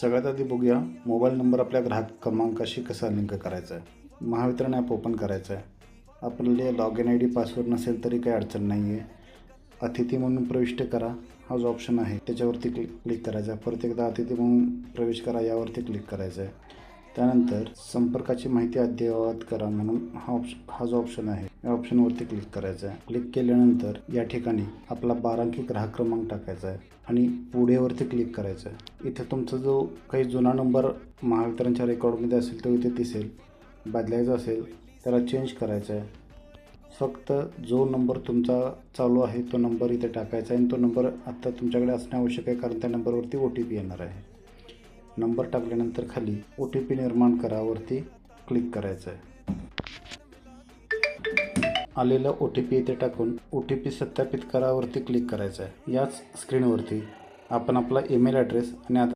सगळ्यात आधी बघूया मोबाईल नंबर आपल्या ग्राहक क्रमांकाशी कसा लिंक करायचा आहे. महावितरण ॲप ओपन करायचं आहे. आपल्याला log in ID password नसेल तरी काही अडचण नाही आहे. अतिथी म्हणून प्रविष्ट करा. हा जो ऑप्शन आहे. त्याच्यावरती क्लिक क्लिक करायचा आहे. परत एकदा अतिथी म्हणून प्रवेश करा. यावरती क्लिक करायचं आहे. त्यानंतर संपर्काची माहिती अद्ययावत करा म्हणून हा ऑप्शन हा जो ऑप्शन आहे या ऑप्शनवरती क्लिक करायचा आहे. क्लिक केल्यानंतर या ठिकाणी आपला बारांकी ग्राहक क्रमांक टाकायचा आहे आणि पुढेवरती क्लिक करायचं आहे. इथे तुमचा जो काही जुना नंबर महावितरणच्या रेकॉर्डमध्ये असेल तो इथे दिसेल. बदलायचा असेल त्याला चेंज करायचा आहे. फक्त जो नंबर तुमचा चालू आहे तो नंबर इथे टाकायचा आहे आणि तो नंबर आत्ता तुमच्याकडे असणे आवश्यक आहे कारण त्या नंबरवरती ओ टी पी येणार आहे. नंबर टाकल्यानंतर खाली ओ टी पी निर्माण करावरती क्लिक करायचं आहे आलेला ओ टी पी इथे टाकून ओ टी पी सत्यापित करावरती क्लिक करायचं आहे याच स्क्रीनवरती आपण आपला ईमेल ॲड्रेस आणि आता